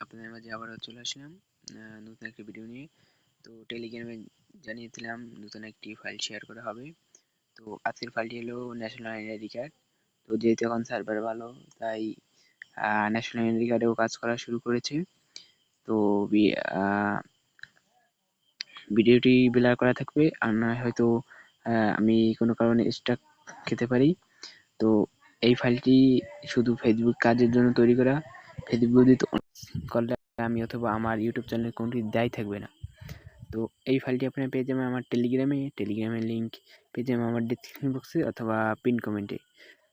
আপনাদের মাঝে আবারও চলে আসলাম নতুন একটি ভিডিও নিয়ে। তো টেলিগ্রামে জানিয়েছিলাম নতুন একটি ফাইল শেয়ার করা হবে। তো আজকের ফাইলটি হলো ন্যাশনাল আইডেন্টি কার্ড তো যেহেতু এখন সার্ভার ভালো, তাই ন্যাশনাল আইডেন্টি কার্ডেও কাজ করা শুরু করেছে। তো ভিডিওটি বেলার করা থাকবে। আর নয় হয়তো আমি কোনো কারণে স্টাক খেতে পারি। তো এই ফাইলটি শুধু ফেসবুক কাজের জন্য তৈরি করা। যদি করলে আমি অথবা আমার ইউটিউব চ্যানেলে কোনোটি দেয় থাকবে না। তো এই ফাইলটি আপনারা পেয়ে যাবেন আমার টেলিগ্রামে টেলিগ্রামের লিঙ্ক পেয়ে যাবেন আমার ডিসক্রিপশন বক্সে অথবা পিন কমেন্টে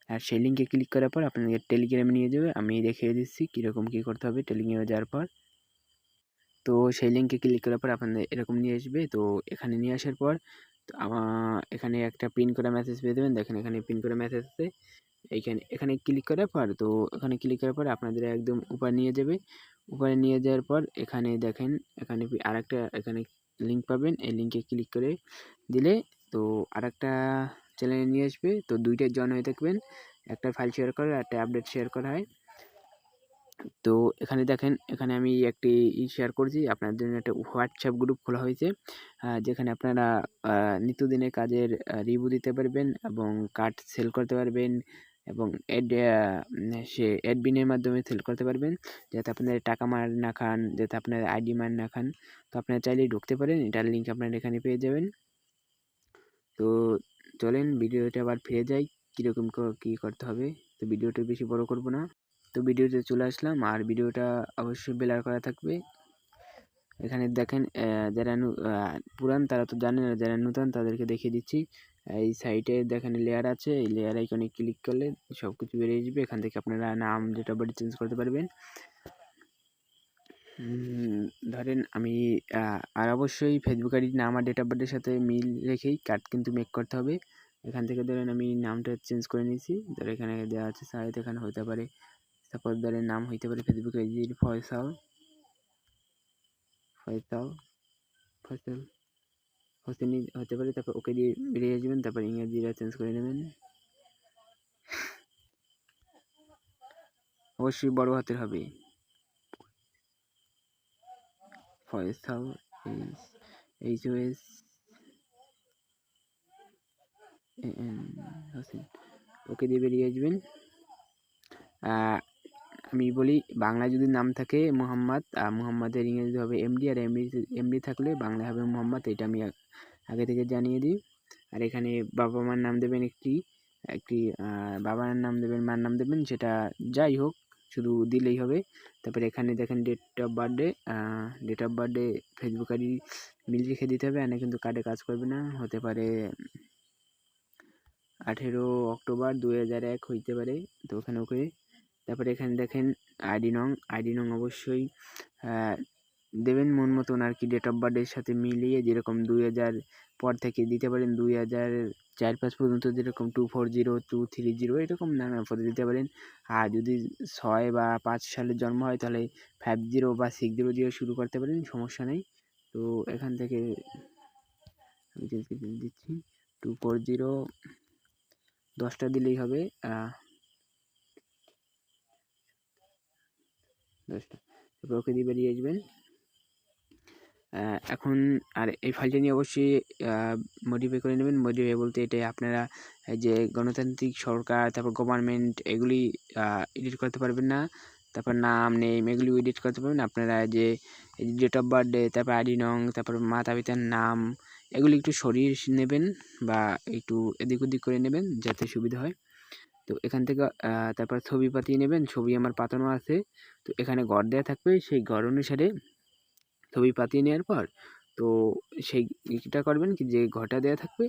আর সেই লিঙ্কে ক্লিক করার পর আপনাদের টেলিগ্রামে নিয়ে যাবে। আমি দেখিয়ে দিচ্ছি কীরকম কী করতে হবে টেলিগ্রামে যাওয়ার পর। তো সেই লিঙ্কে ক্লিক করার পর আপনাদের এরকম নিয়ে আসবে। তো এখানে নিয়ে আসার পর এখানে একটা পিন করা মেসেজ পেয়ে দেবেন। দেখেন এখানে পিন করে মেসেজ আছে। এইখানে, এখানে ক্লিক করার পর, তো এখানে ক্লিক করার পর আপনাদের একদম উপরে নিয়ে যাবে। উপরে নিয়ে যাওয়ার পর এখানে দেখেন, এখানে আরেকটা এখানে লিঙ্ক পাবেন। এই লিঙ্কে ক্লিক করে দিলে তো আরেকটা চ্যানেলে নিয়ে আসবে। তো দুইটাই জন হয়ে থাকবেন। একটা ফাইল শেয়ার করা আর একটা আপডেট শেয়ার করা হয়। তো এখানে দেখেন, এখানে আমি একটি ই শেয়ার করছি। আপনার জন্য একটা হোয়াটসঅ্যাপ গ্রুপ খোলা হয়েছে যেখানে আপনারা নিত্যদিনের কাজের রিভিউ দিতে পারবেন এবং কার্ড সেল করতে পারবেন এবং অ্যাড সে অ্যাডবিনের মাধ্যমে সেল করতে পারবেন। যাতে আপনাদের টাকা মার না খান, যাতে আপনার আইডি মার না খান। তো আপনারা চাইলেই ঢুকতে পারেন, এটার লিঙ্ক আপনারা এখানে পেয়ে যাবেন। তো চলেন, ভিডিওটা আবার ফিরে যাই, কীরকম কী করতে হবে। তো ভিডিওটা বেশি বড় করব না। তো ভিডিওতে চলে আসলাম। আর ভিডিওটা অবশ্যই বেলার করা থাকবে। এখানে দেখেন যারা নু- পুরান তারা তো জানেন আর যারা নতুন তাদেরকে দেখিয়ে দিচ্ছি। এই সাইটে দেখেন লেয়ার আছে, এই লেয়ার আইকনে ক্লিক করলে সব কিছু বেরিয়ে যাবে। এখান থেকে আপনারা নাম যেটা বাড়ি চেঞ্জ করতে পারবেন। ধরেন আমি আর অবশ্যই ফেসবুক আইডি, নাম আর ডেট অফ বার্থের সাথে মিল রেখেই কার্ড কিন্তু মেক করতে হবে। এখান থেকে ধরেন আমি নামটা চেঞ্জ করে নিয়েছি। ধর এখানে দেওয়া আছে সাইড এখানে হতে পারে। ধরেন নাম হইতে পারে ফেসবুক আইডির ফয়সাল ফয়সাল ফয়সাল হোসেনি হতে পারে, তারপর ওকে দিয়ে বেরিয়ে আসবেন, তারপর ইংরেজিরা চেঞ্জ করে নেবেন। অবশ্যই বড় হাতের হবে। ফয়সাল এইচ ও এস ওকে দিয়ে বেরিয়ে আসবেন। আমি বলি, বাংলায় যদি নাম থাকে মোহাম্মদ, আর মোহাম্মদের ইংরেজি হবে এমডি, আর এমডি এমডি থাকলে বাংলায় হবে মোহাম্মদ, এটা আমি আগে থেকে জানিয়ে দিই। আর এখানে বাবা মার নাম দেবেন একটি একটি বাবার নাম দেবেন, মার নাম দেবেন, সেটা যাই হোক, শুধু দিলেই হবে। তারপরে এখানে দেখেন date of birthday date of birthday Facebook ID মিল রেখে দিতে হবে এনে কিন্তু কার্ডে কাজ করবে না, হতে পারে আঠেরো অক্টোবর দুই হাজার এক হইতে পারে, তো ওখানে ওকে তারপরে এখানে দেখেন আইডি নং আইডি নং অবশ্যই দেবেন মন মতন আর কি ডেট অফ বার্থের সাথে মিলিয়ে যেরকম দুই হাজার পর থেকে দিতে পারেন, দুই হাজার চার পাঁচ পর্যন্ত যেরকম two four zero two three zero এরকম নানা পদে দিতে পারেন। আর যদি ছয় বা পাঁচ সালের জন্ম হয় তাহলে ফাইভ জিরো বা সিক্স জিরো দিয়ে শুরু করতে পারেন, সমস্যা নেই। তো এখান থেকে আমি দিচ্ছি টু ফোর জিরো দশটা দিলেই হবে দশটা। তারপর ওকে দিয়ে বেরিয়ে আসবেন। এখন আর এই ফাইলটা নিয়ে অবশ্যই মডিফাই করে নেবেন। মডিফাই বলতে এটা আপনারা, এই যে গণতান্ত্রিক সরকার, তারপর গভর্নমেন্ট এগুলি এডিট করতে পারবেন না। তারপর নাম নেম এগুলি এডিট করতে পারবেন। আপনারা যে ডেট অফ বার্থডে তারপর আইডি নং, তারপর মাতা পিতার নাম, এগুলি একটু সরিয়ে নেবেন বা একটু এদিক ওদিক করে নেবেন যাতে সুবিধা হয়। তো এখান থেকে তারপর ছবি পাতিয়ে নেবেন, ছবি আমার পাতানো আছে। তো এখানে ঘর দেওয়া থাকবে, সেই ঘর অনুসারে ছবি পাতিয়ে নেওয়ার পর, তো সেই ইটা করবেন কি যে ঘরটা দেওয়া থাকবে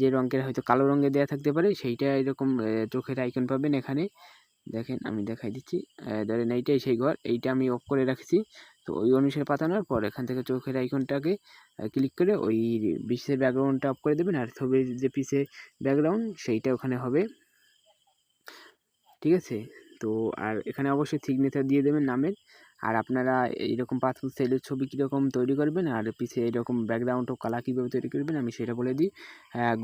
যে রঙের হয়তো কালো রঙে দেওয়া থাকতে পারে, সেইটা এরকম চোখের আইকন পাবেন এখানে। দেখেন আমি দেখাই দিচ্ছি ধরেন এইটাই সেই ঘর, এইটা আমি অফ করে রাখছি। তো ওই অনুসারে পাতানোর পর এখান থেকে চোখের আইকনটাকে ক্লিক করে ওই পিসের ব্যাকগ্রাউন্ডটা অফ করে দেবেন, আর ছবির যে পিসে ব্যাকগ্রাউন্ড সেইটা ওখানে হবে। ঠিক আছে? তো আর এখানে অবশ্যই সিগনেচার দিয়ে দেবেন নামের। আর আপনারা এইরকম পাসপোর্ট সাইজের ছবি কীরকম তৈরি করবেন আর পিছিয়ে এইরকম ব্যাকগ্রাউন্ড ও কালার কীভাবে তৈরি করবেন আমি সেটা বলে দিই।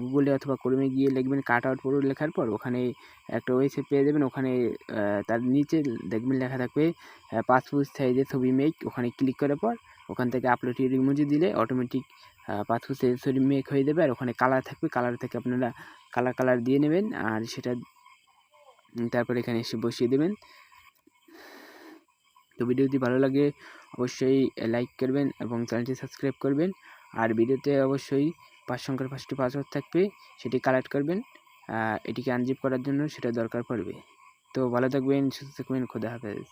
গুগলে অথবা ক্রোমে গিয়ে লিখবেন কাট আউট প্রো লেখার পর ওখানে একটা ওয়েবসাইট পেয়ে যাবেন। ওখানে তার নিচে দেখবেন লেখা থাকবে পাসপোর্ট সাইজের ছবি মেক ওখানে ক্লিক করার পর ওখান থেকে আপলোড ইমোজি দিলে অটোমেটিক পাসপোর্ট সাইজের ছবি মেক হয়ে যাবে। আর ওখানে কালার থাকবে। কালার থেকে আপনারা কালার কালার দিয়ে নেবেন। আর সেটা তারপর এখানে এসে বসিয়ে দেবেন। তো ভিডিওটি ভালো লাগে, অবশ্যই লাইক করবেন এবং চ্যানেলটি সাবস্ক্রাইব করবেন। আর ভিডিওতে অবশ্যই পাঁচ সংখ্যার পাঁচটি পাসওয়ার্ড থাকবে, সেটি কালেক্ট করবেন। এটিকে আনজিপ করার জন্য সেটা দরকার পড়বে। তো ভালো থাকবেন, সুস্থ থাকবেন, খোদা হাফেজ।